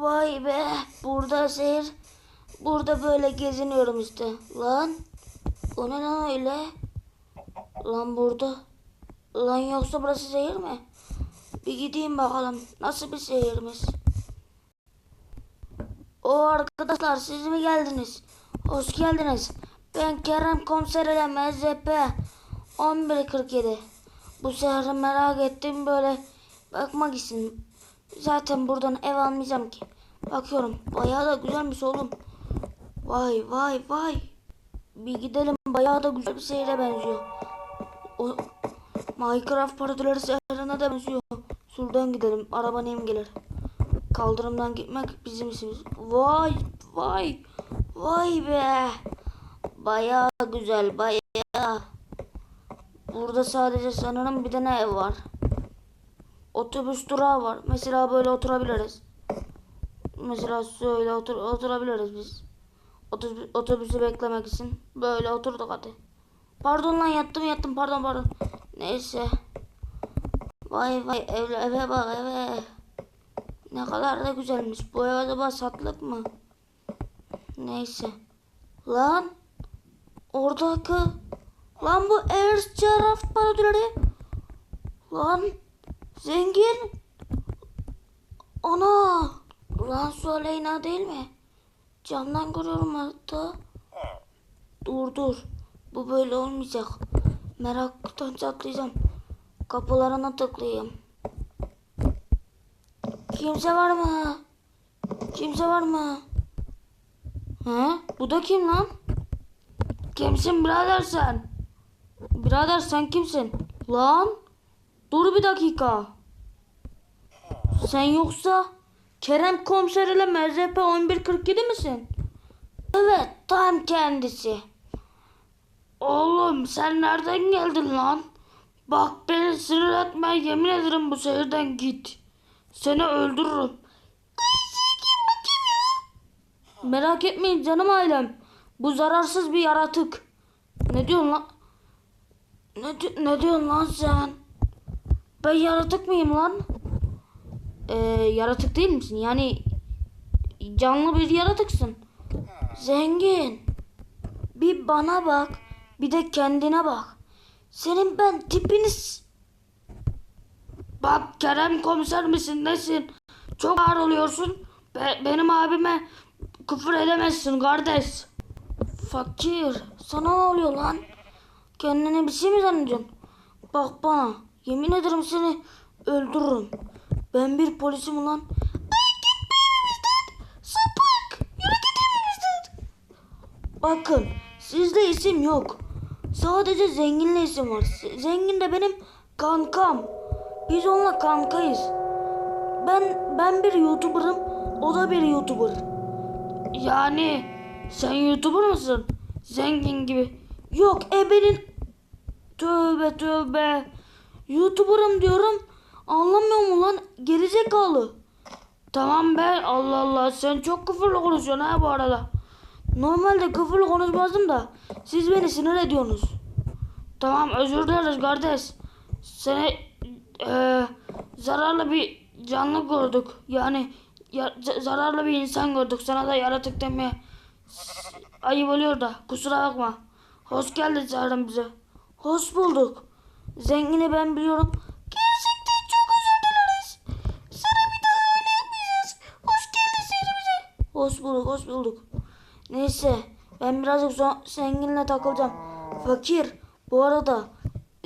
Vay be. Burada seyir. Burada böyle geziniyorum işte. Lan. O ne lan öyle? Lan burada. Lan yoksa burası seyir mi? Bir gideyim bakalım. Nasıl bir seyirmiş? O arkadaşlar siz mi geldiniz? Hoş geldiniz. Ben Kerem Komiser MZP 1147. Bu sehri merak ettim böyle bakmak için. Zaten buradan ev almayacağım ki. Bakıyorum bayağı da güzelmiş oğlum. Vay vay vay. Bir gidelim bayağı da güzel bir şehre benziyor. O Minecraft parodileri şehrine de benziyor. Şuradan gidelim. Araba neyim gelir. Kaldırımdan gitmek bizim işimiz. Vay vay vay be. Bayağı güzel bayağı. Burada sadece sanırım bir tane ev var. Otobüs durağı var. Mesela böyle oturabiliriz. Mesela şöyle otur oturabiliriz biz. Otobüs, otobüsü beklemek için. Böyle oturduk hadi. Pardon lan yattım yattım pardon pardon. Neyse. Vay vay eve, eve bak eve. Ne kadar da güzelmiş. Bu ev acaba satlık mı? Neyse. Lan. Oradaki. Lan bu Aircraft parodileri. Lan. Zengin. Ana. Lan su Aleyna değil mi? Camdan görüyorum hatta. Dur dur. Bu böyle olmayacak. Meraktan çatlayacağım. Kapılarına tıklayayım. Kimse var mı? Kimse var mı? He? Bu da kim lan? Kimsin birader sen? Birader sen kimsin? Lan? Dur bir dakika. Sen yoksa Kerem komiser ile MZP 1147 misin? Evet tam kendisi. Oğlum sen nereden geldin lan? Bak beni sinir etme yemin ederim bu şehirden git. Seni öldürürüm. Merak etmeyin canım ailem. Bu zararsız bir yaratık. Ne diyorsun lan? Ne, ne diyorsun lan sen? Ben yaratık mıyım lan? Ee, yaratık değil misin? Yani canlı bir yaratıksın. Zengin. Bir bana bak. Bir de kendine bak. Senin ben tipiniz... Bak Kerem komiser misin nesin? Çok ağır oluyorsun. Be- benim abime küfür edemezsin kardeş. Fakir. Sana ne oluyor lan? Kendine bir şey mi zannediyorsun? Bak bana. Yemin ederim seni öldürürüm. Ben bir polisim ulan. Ay gitme evimizden. Sapık. Yürü git evimizden. Bakın sizde isim yok. Sadece zenginle isim var. Zengin de benim kankam. Biz onunla kankayız. Ben ben bir YouTuber'ım. O da bir YouTuber. Yani sen YouTuber mısın? Zengin gibi. Yok ebenin Tövbe tövbe. YouTuber'ım diyorum. Anlamıyor mu lan? Gerizekalı. Tamam be. Allah Allah. Sen çok küfürlü konuşuyorsun ha bu arada. Normalde küfürlü konuşmazdım da. Siz beni sinir ediyorsunuz. Tamam özür dileriz kardeş. Seni eee, zararlı bir canlı gördük. Yani ya- zararlı bir insan gördük. Sana da yaratık demeye ayıp oluyor da. Kusura bakma. Hoş geldin çağırın bize. Hoş bulduk. Zengini ben biliyorum. Gerçekten çok özür dileriz. Sana bir daha öyle yapmayacağız. Hoş geldin şehrimize. Hoş bulduk, hoş bulduk. Neyse, ben birazcık zenginle takılacağım. Fakir, bu arada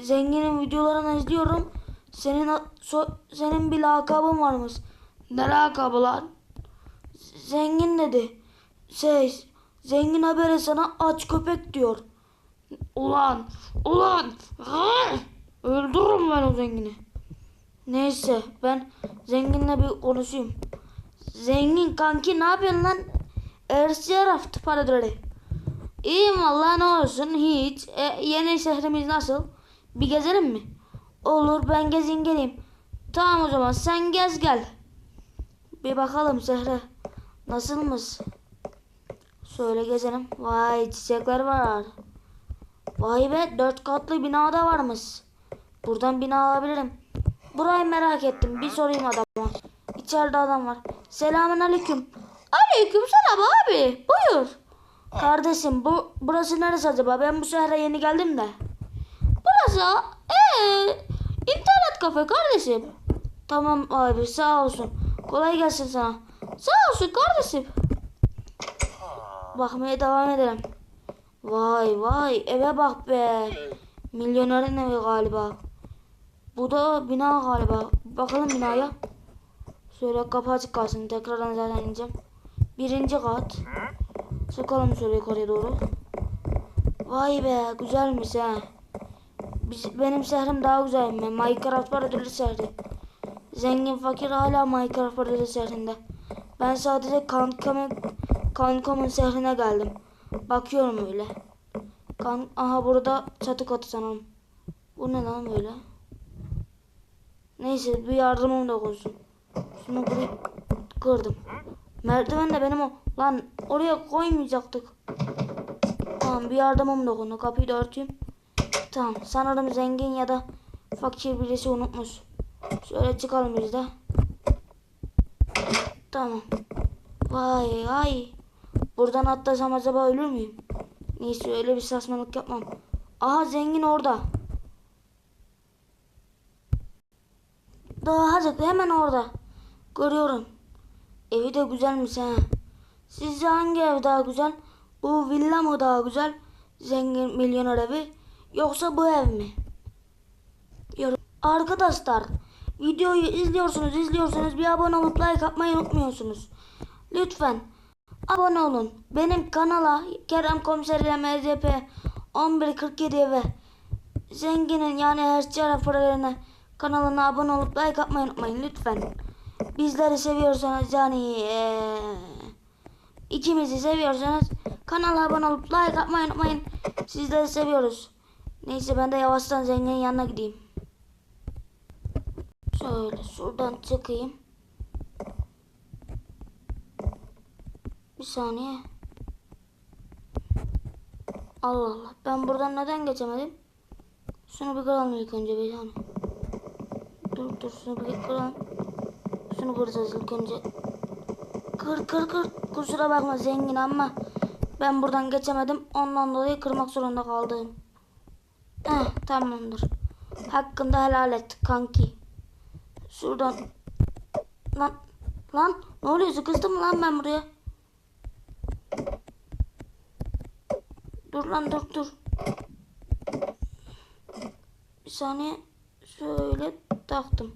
zenginin videolarını izliyorum. Senin so- senin bir lakabın varmış. Ne lakabı lan? Zengin dedi. Şey, zengin haberi sana aç köpek diyor. Ulan, ulan, ah! Öldürürüm ben o zengini. Neyse, ben zenginle bir konuşayım. Zengin kanki ne yapıyorsun lan? Ersiye raftı paraları. İyiyim valla ne olsun hiç. E, yeni şehrimiz nasıl? Bir gezelim mi? Olur ben gezin geleyim. Tamam o zaman sen gez gel. Bir bakalım şehre. Nasılmış? Şöyle gezelim. Vay çiçekler var. Vay be dört katlı bina da varmış. Buradan bina alabilirim. Burayı merak ettim. Bir sorayım adama. İçeride adam var. Selamun aleyküm. Aleyküm selam abi. Buyur. Kardeşim bu burası neresi acaba? Ben bu şehre yeni geldim de. Burası ee, internet kafe kardeşim. Tamam abi sağ olsun. Kolay gelsin sana. Sağ olsun kardeşim. Bakmaya devam edelim. Vay vay eve bak be. Milyonerin evi galiba. Bu da bina galiba. Bakalım binaya. Şöyle kapı açık kalsın. Tekrardan zaten ineceğim. Birinci kat. Çıkalım şöyle yukarıya doğru. Vay be güzelmiş ha. Biz, benim şehrim daha güzel mi? Minecraft ödüllü şehri. Zengin fakir hala Minecraft ödüllü şehrinde. Ben sadece kankamın, kankamın şehrine geldim. Bakıyorum öyle. Kan, aha burada çatı katı sanırım. Bu ne lan böyle? Neyse bir yardımım da olsun. Şunu buraya kırdım. Merdiven de benim o. Lan oraya koymayacaktık. Tamam bir yardımım dokundu. Kapıyı da örteyim. Tamam sanırım zengin ya da fakir birisi unutmuş. Şöyle çıkalım biz de. Tamam. Vay vay. Buradan atlasam acaba ölür müyüm? Neyse öyle bir saçmalık yapmam. Aha zengin orada. Daha hazır hemen orada. Görüyorum. Evi de güzelmiş ha. Sizce hangi ev daha güzel? Bu villa mı daha güzel? Zengin milyoner evi. Yoksa bu ev mi? Arkadaşlar videoyu izliyorsunuz izliyorsunuz bir abone olup like atmayı unutmuyorsunuz. Lütfen abone olun. Benim kanala Kerem Komiser ile MZP 1147 ve Zenginin yani Herçara Fırlarına kanalına abone olup like atmayı unutmayın lütfen. Bizleri seviyorsanız yani eee, ikimizi seviyorsanız kanala abone olup like atmayı unutmayın. Sizleri seviyoruz. Neyse ben de yavaştan zenginin yanına gideyim. Şöyle şuradan çıkayım. Bir saniye. Allah Allah. Ben buradan neden geçemedim? Şunu bir kıralım ilk önce bir saniye. Dur dur şunu bir kıralım. Şunu kıracağız ilk önce. Kır kır kır. Kusura bakma zengin ama ben buradan geçemedim. Ondan dolayı kırmak zorunda kaldım. Heh, tamamdır. Hakkında helal et kanki. Şuradan. Lan. Lan. Ne oluyor? Sıkıştım lan ben buraya? Dur lan dur dur. Bir saniye. Şöyle taktım.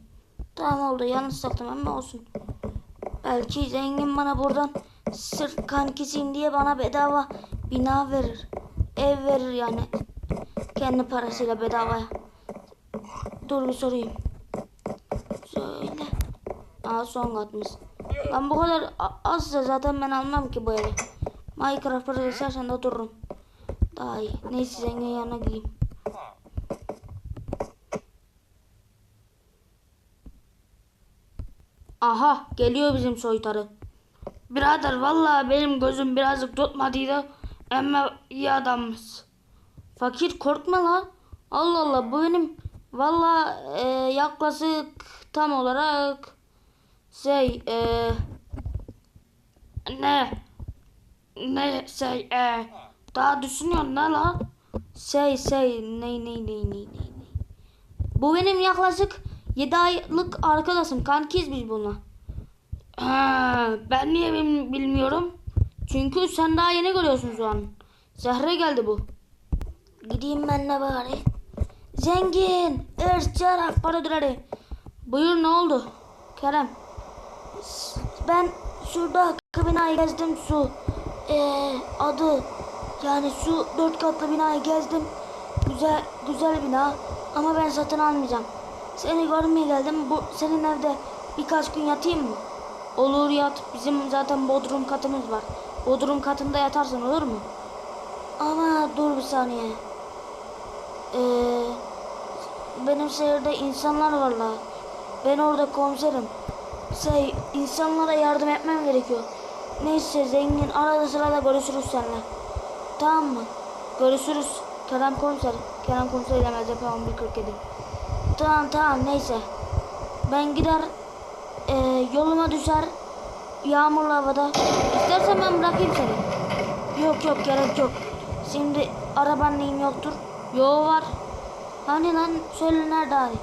Tamam oldu. Yanlış taktım ama olsun. Belki zengin bana buradan sırf kankisiyim diye bana bedava bina verir. Ev verir yani. Kendi parasıyla bedavaya. Dur bir sorayım. Şöyle. Aa son katmış. Ben bu kadar azsa zaten ben almam ki bu evi. Minecraft parası istersen de otururum. Daha iyi. Neyse zengin yanına gideyim. Aha geliyor bizim soytarı. Birader vallahi benim gözüm birazcık tutmadıydı. Ama iyi adammış. Fakir korkma la. Allah Allah bu benim vallahi e, yaklaşık tam olarak şey e, ne ne şey e, daha düşünüyorsun ne la? Şey şey ne ne ne ne ne. Bu benim yaklaşık 7 aylık arkadaşım. Kankiyiz biz. Ha, ben niye bil- bilmiyorum? Çünkü sen daha yeni görüyorsun şu an. Zehre geldi bu. Gideyim ben de bari. Zengin. Irçara para düreri. Buyur ne oldu? Kerem. Ben şurada binayı gezdim su. Ee, adı yani şu dört katlı binayı gezdim. Güzel güzel bina ama ben satın almayacağım. Seni görmeye geldim. Bu senin evde birkaç gün yatayım mı? Olur yat. Bizim zaten bodrum katımız var. Bodrum katında yatarsın olur mu? Ama dur bir saniye. Ee, benim şehirde insanlar var la. Ben orada komiserim. Şey, insanlara yardım etmem gerekiyor. Neyse zengin arada sırada görüşürüz seninle. Tamam mı? Görüşürüz. Kerem komiser. Kerem komiser ile MZP 1147. Tamam tamam neyse. Ben gider e, yoluma düşer. yağmurlu havada. İstersen ben bırakayım seni. Yok yok gerek yok. Şimdi araban yoktur. Yo var. Hani lan söyle nerede abi?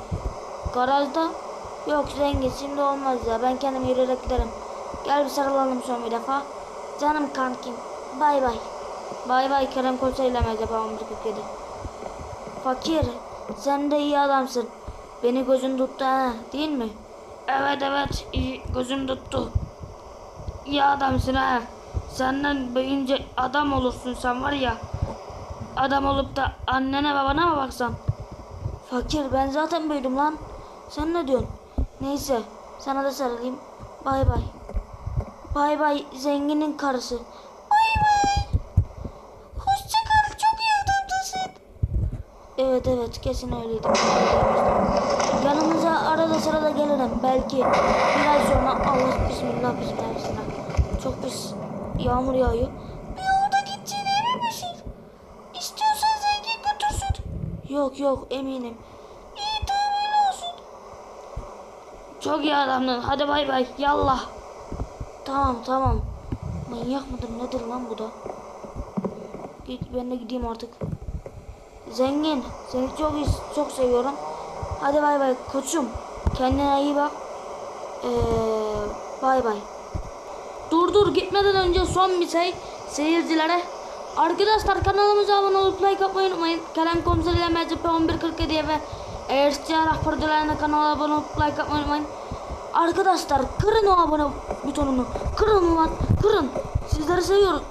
Garajda. Yok zengin şimdi olmaz ya. Ben kendim yürüyerek giderim. Gel bir sarılalım son bir defa. Canım kankim. Bay bay. Bay bay Kerem Koça ile Mecep 1147. Fakir. Sen de iyi adamsın. Beni gözün tuttu ha değil mi? Evet evet iyi gözüm tuttu. İyi adamsın ha. Senden büyüyünce adam olursun sen var ya. Adam olup da annene babana mı baksan? Fakir ben zaten büyüdüm lan. Sen ne diyorsun? Neyse sana da sarılayım. Bay bay. Bay bay zenginin karısı. Bay bay. Hoşça kal çok iyi adamdasın. Evet evet kesin öyleydim. Sırada gelirim. Belki biraz sonra Allah bismillah bismillah. Çok pis yağmur yağıyor. Bir orada gideceğine emin misin? İstiyorsan zengin götürsün. Yok yok eminim. İyi tamam öyle olsun. Çok iyi adamdın. Hadi bay bay. Yallah. Tamam tamam. Manyak mıdır nedir lan bu da? Git ben de gideyim artık. Zengin. Seni çok çok seviyorum. Hadi bay bay koçum. Kendine iyi bak. Ee, bay bay. Dur dur gitmeden önce son bir şey seyircilere. Arkadaşlar kanalımıza abone olup like atmayı unutmayın. Kerem Komiser ile MCP 1147'ye ve isteyen rahbarlarına kanala abone olup like atmayı unutmayın. Arkadaşlar kırın o abone butonunu. Kırın ulan kırın. Sizleri seviyoruz.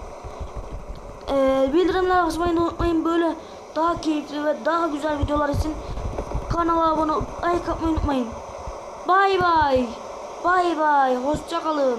Ee, bildirimler basmayı unutmayın. Böyle daha keyifli ve daha güzel videolar için kanala abone olup like atmayı unutmayın. Bay bay. Bay bay. Hoşça kalın.